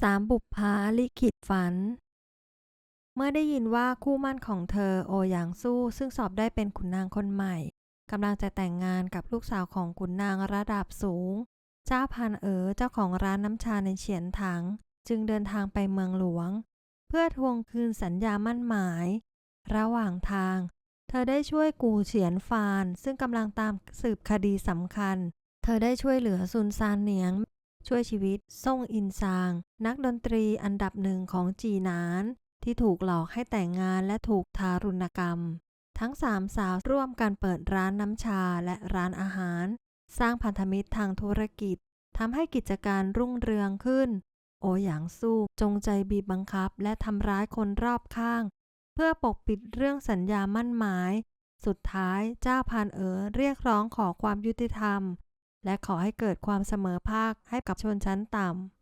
สามบุปผาลิขิตฝัน เมื่อได้ยินว่าคู่มั่นของเธอโอหยางสู้ซึ่งสอบได้เป็นขุนนางคนใหม่กำลังจะแต่งงานกับลูกสาวของขุนนางระดับสูง เจ้าพันเอ๋อเจ้าของร้านน้ำชาในเฉียนถัง จึงเดินทางไปเมืองหลวง เพื่อทวงคืนสัญญามั่นหมาย ระหว่างทาง เธอได้ช่วยกูเฉียนฟาน ซึ่งกำลังตามสืบคดีสำคัญ เธอได้ช่วยเหลือซุนซานเหนียง ช่วยชีวิตซ่งอินซาง นักดนตรีอันดับหนึ่งของจีนาน ที่ถูกหลอกให้แต่งงานและถูกทารุณกรรม ทั้งสามสาวร่วมกันเปิดร้านน้ำชาและร้านอาหาร สร้างพันธมิตรทางธุรกิจทำให้กิจการรุ่งเรืองขึ้น โอหยางสู้จงใจบีบบังคับและทำร้ายคนรอบข้าง เพื่อปกปิดเรื่องสัญญามั่นหมาย สุดท้ายเจ้าพานเอ๋อเรียกร้องขอความยุติธรรม และขอให้เกิดความเสมอภาคให้กับชนชั้นต่ำ